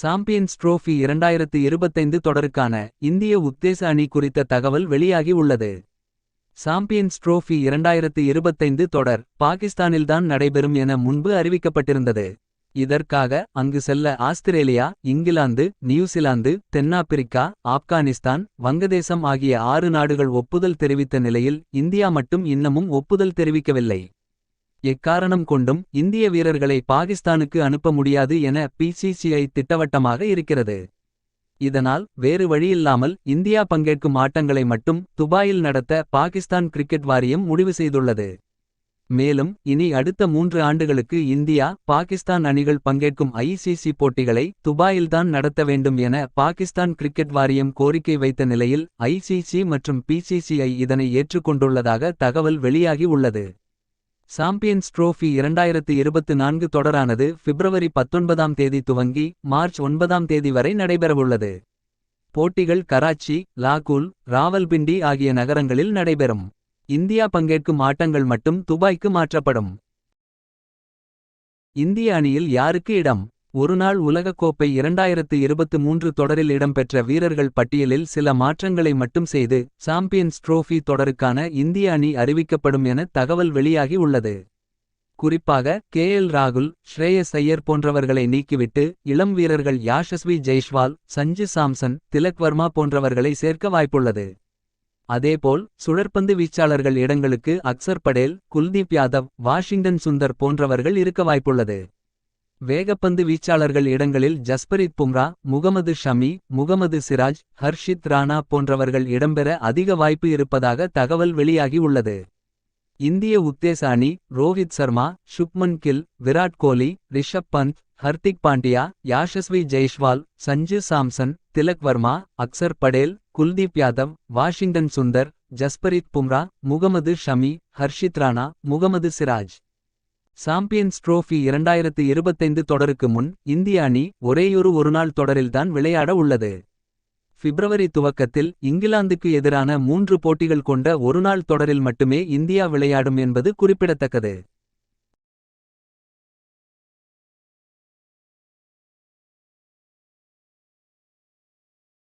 Champions Trophy இரண்டாயிரத்து இருபத்தைந்து தொடருக்கான இந்திய உத்தேச அணி குறித்த தகவல் வெளியாகி உள்ளது. சாம்பியன்ஸ் ட்ரோஃபி இரண்டாயிரத்து இருபத்தைந்து தொடர் பாகிஸ்தானில்தான் நடைபெறும் என முன்பு அறிவிக்கப்பட்டிருந்தது. இதற்காக அங்கு செல்ல ஆஸ்திரேலியா இங்கிலாந்து நியூசிலாந்து தென்னாப்பிரிக்கா ஆப்கானிஸ்தான் வங்கதேசம் ஆகிய ஆறு நாடுகள் ஒப்புதல் தெரிவித்த நிலையில் இந்தியா மட்டும் இன்னமும் ஒப்புதல் தெரிவிக்கவில்லை. எக்காரணம் கொண்டும் இந்திய வீரர்களை பாகிஸ்தானுக்கு அனுப்ப முடியாது என பிசிசிஐ திட்டவட்டமாக இருக்கிறது. இதனால் வேறு வழியில்லாமல் இந்தியா பங்கேற்கும் ஆட்டங்களை மட்டும் துபாயில் நடத்த பாகிஸ்தான் கிரிக்கெட் வாரியம் முடிவு செய்துள்ளது. மேலும் இனி அடுத்த மூன்று ஆண்டுகளுக்கு இந்தியா பாகிஸ்தான் அணிகள் பங்கேற்கும் ஐசிசி போட்டிகளை துபாயில்தான் நடத்த வேண்டும் என பாகிஸ்தான் கிரிக்கெட் வாரியம் கோரிக்கை வைத்த நிலையில் ஐசிசி மற்றும் பிசிசிஐ இதனை ஏற்றுக்கொண்டுள்ளதாக தகவல் வெளியாகி உள்ளது. சாம்பியன்ஸ் ட்ரோஃபி இரண்டாயிரத்து இருபத்து நான்கு தொடரானது பிப்ரவரி பத்தொன்பதாம் தேதி துவங்கி மார்ச் ஒன்பதாம் தேதி வரை நடைபெறவுள்ளது. போட்டிகள் கராச்சி லாகூல் ராவல்பிண்டி ஆகிய நகரங்களில் நடைபெறும். இந்தியா பங்கேற்கும் ஆட்டங்கள் மட்டும் துபாய்க்கு மாற்றப்படும். இந்திய அணியில் யாருக்கு இடம் ஒருநாள் உலகக்கோப்பை இரண்டாயிரத்து இருபத்து மூன்று தொடரில் இடம்பெற்ற வீரர்கள் பட்டியலில் சில மாற்றங்களை மட்டும் செய்து சாம்பியன்ஸ் ட்ரோஃபி தொடருக்கான இந்திய அணி அறிவிக்கப்படும் என தகவல் வெளியாகி உள்ளது. குறிப்பாக கே எல் ராகுல் ஸ்ரேயஸ் ஐயர் போன்றவர்களை நீக்கிவிட்டு இளம் வீரர்கள் யாஷஸ்வி ஜெய்ஷ்வால் சஞ்சு சாம்சன் திலக் வர்மா போன்றவர்களை சேர்க்க வாய்ப்புள்ளது. அதேபோல் சுழற்பந்து வீச்சாளர்கள் இடங்களுக்கு அக்சர் படேல் குல்தீப் யாதவ் வாஷிங்டன் சுந்தர் போன்றவர்கள் இருக்க வாய்ப்புள்ளது. வேகப்பந்து வீச்சாளர்கள் இடங்களில் ஜஸ்பரித் பும்ரா முகமது ஷமி முகமது சிராஜ் ஹர்ஷித் ராணா போன்றவர்கள் இடம்பெற அதிக வாய்ப்பு இருப்பதாக தகவல் வெளியாகி உள்ளது. இந்திய உத்தேச அணி Rohit Sharma Shubman Gill Virat Kohli Rishabh Pant Hardik Pandya Yashasvi Jaiswal Sanju Samson Tilak Varma Axar Patel Kuldeep Yadav Washington Sundar Jasprit Bumrah Mohammed Shami Harshit Rana Mohammed Siraj. Champions Trophy இரண்டாயிரத்து இருபத்தைந்து தொடருக்கு முன் இந்திய அணி ஒரேயொரு ஒருநாள் தொடரில்தான் விளையாட உள்ளது. பிப்ரவரி துவக்கத்தில் இங்கிலாந்துக்கு எதிரான மூன்று போட்டிகள் கொண்ட ஒருநாள் தொடரில் மட்டுமே இந்தியா விளையாடும் என்பது குறிப்பிடத்தக்கது.